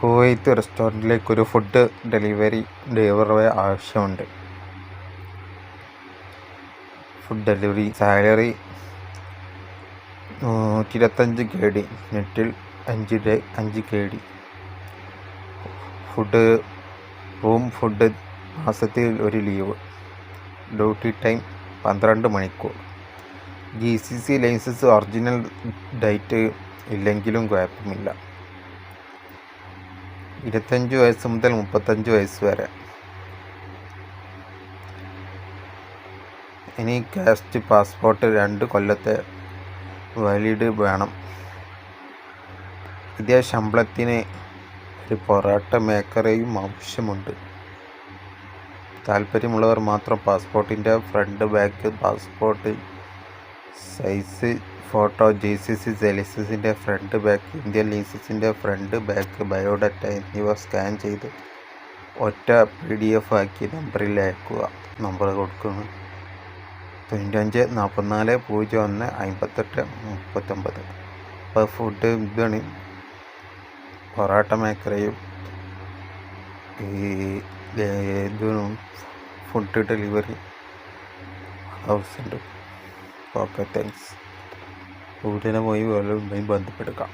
Kuwait റെസ്റ്റോറന്റിലേക്ക് ഒരു food delivery ഡ്രൈവറെ ആവശ്യമുണ്ട്. ഫുഡ് ഡെലിവറി സാലറി നൂറ്റി ഇരുപത്തഞ്ച് കെ ഡി നെറ്റിൽ അഞ്ച് അഞ്ച് K D food room food മാസത്തിൽ ഒരു ലീവ്. ഡ്യൂട്ടി ടൈം പന്ത്രണ്ട് മണിക്കൂർ. G C C licence original date ഇല്ലെങ്കിലും കുഴപ്പമില്ല. ഇരുപത്തഞ്ച് വയസ്സ് മുതൽ മുപ്പത്തഞ്ച് വയസ്സ് വരെ. ഇനി കാസ്റ്റ് പാസ്പോർട്ട് രണ്ട് കൊല്ലത്തെ വാലിഡ് വേണം. ഇതേ ശമ്പളത്തിന് ഒരു പൊറാട്ട മേക്കറേയും ആവശ്യമുണ്ട്. താല്പര്യമുള്ളവർ മാത്രം പാസ്പോർട്ടിന്റെ front back passport size photo G C C ജലിസിന്റെ front back Indian ലീസിന്റെ ഫ്രണ്ട് ബാക്ക് ബയോഡാറ്റ എന്നിവ സ്കാൻ ചെയ്ത് ഒറ്റ പി ഡി എഫ് ആക്കി നമ്പറിൽ അയക്കുക. നമ്പർ കൊടുക്കുന്നു. തൊണ്ണൂറ്റഞ്ച് നാൽപ്പത്തിനാല് പൂജ്യം ഒന്ന് അമ്പത്തെട്ട് മുപ്പത്തൊമ്പത്. അപ്പോൾ ഫുഡ് ഇതാണ്. പൊറോട്ട മേക്കറയും ഈ ഇതും ഫുഡ് ഡെലിവറി ഹൗസ് ഉണ്ട്. ഓക്കെ താങ്ക്സ് ഉടനെ പോയി ഉണ്ടെങ്കിൽ ബന്ധപ്പെടുക്കാം.